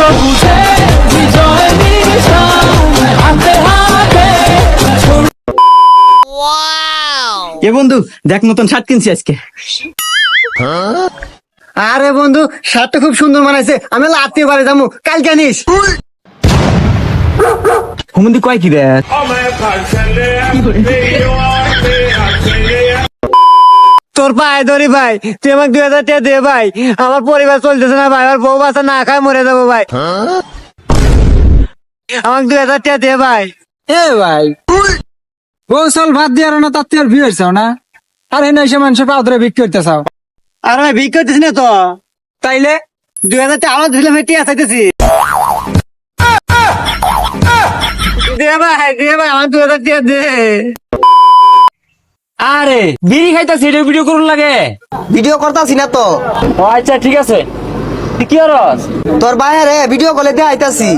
সবুজে বিজয় হাতে হাতে এ বন্ধু দেখ নতুন শার্ট কিনছি আজকে। আরে বন্ধু শার্টটা খুব সুন্দর মানাইছে। আমি লাত্তি পারে যাব। কাল জানিস হুমন্দি কয় কি রে? তোর পায়ে ধরি ভাই। তুই আমাকে দুই হাজার টাকা দে ভাই। আমার পরিবার চলতেছে না ভাই। আমার বউ বাচ্চা না খায় মরে যাব ভাই। আমাকে দুই হাজার টাকা দে ভাই। এ ভাই। গোসল ভাত দিয়ে না তার তেল ভিড় চাও না? আর এসে মানুষের পা ধরে বিক্রি করতে চাও? আর ভাই বিক্রি করতেছি না তো। তাইলে? দুই হাজার টাকা আমার দিলাম টিয়া চাইতেছি। দে ভাই দে ভাই আমার দুই হাজার টাকা দে। আরে বিড়ি খাইতাছি এটা ভিডিও করুন লাগে। ভিডিও করতাছি না তো। ও আচ্ছা ঠিক আছে। কি করস? তোর বাইরে ভিডিও কলে দিয়ে আইতাছি।